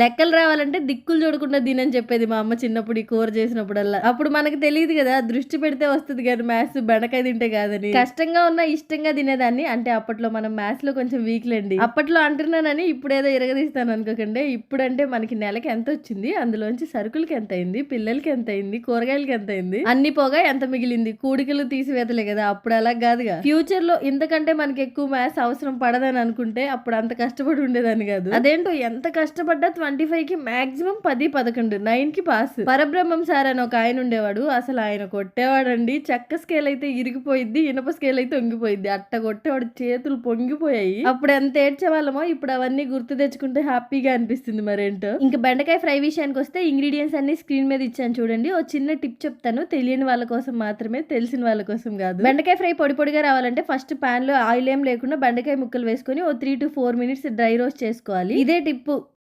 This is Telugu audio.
లెక్కలు రావాలంటే దిక్కులు చూడకుండా దీనని చెప్పేది మా అమ్మ చిన్నప్పుడు ఈ కూర చేసినప్పుడల్లా. అప్పుడు మనకు తెలియదు కదా దృష్టి పెడితే వస్తుంది కానీ మ్యాథ్స్ బెండకాయ తింటే కాదని. కష్టంగా ఉన్న ఇష్టంగా తినేదాన్ని అంటే అప్పట్లో మనం మ్యాథ్స్లో కొంచెం వీక్లేండి అప్పట్లో అంటున్నానని ఇప్పుడు ఏదో ఇరగదీస్తాను అనుకోకండి. ఇప్పుడంటే మనకి నెలకి ఎంత వచ్చింది? అందులోంచి సరుకులకి ఎంత అయింది? పిల్లలకి ఎంత అయింది? కూరగాయలకి ఎంత అయింది? అన్ని పోగా ఎంత మిగిలింది? కూడికలు తీసివేతలే కదా అప్పుడు అలా కాదుగా. ఫ్యూచర్లో ఇంతకంటే మనకి ఎక్కువ మ్యాథ్స్ అవసరం పడదని అనుకుంటే అప్పుడు అంత కష్టపడి ఉండేదాన్ని కాదు. అదేంటో ఎంత కష్టపడ్డా ట్వంటీ ఫైవ్కి మాక్సిమం పది పదకొండు. నైన్కి పాస్. పరబ్రహ్మం సార్ అని ఒక ఆయన ఉండేవాడు. అసలు ఆయన కొట్టేవాడండి. చెక్క స్కేల్ అయితే ఇరిగిపోయింది ఇనప స్కేల్ అయితే వంగిపోయిద్ది. అట్ట కొట్టేవాడు. చేతులు పొంగిపోయాయి. అప్పుడు ఎంత ఏడ్చేవాళ్ళమో ఇప్పుడు అవన్నీ గుర్తు తెచ్చుకుంటే హ్యాపీగా అనిపిస్తుంది మరేంటో. ఇంకా బెండకాయ ఫ్రై విషయానికి వస్తే ఇంగ్రీడియంట్స్ అన్ని స్క్రీన్ మీద ఇచ్చాను చూడండి. ఓ చిన్న టిప్ చెప్తాను. తెలియని వాళ్ళ కోసం మాత్రమే తెలిసిన వాళ్ళ కోసం కాదు. బెండకాయ ఫ్రై పొడి పొడిగా రావాలంటే ఫస్ట్ పాన్లో ఆయిల్ ఏం లేకుండా బెండకాయ ముక్కలు వేసుకొని ఓ three two four minutes dry roast చేసుకోవాలి. ఇదే టిప్పు.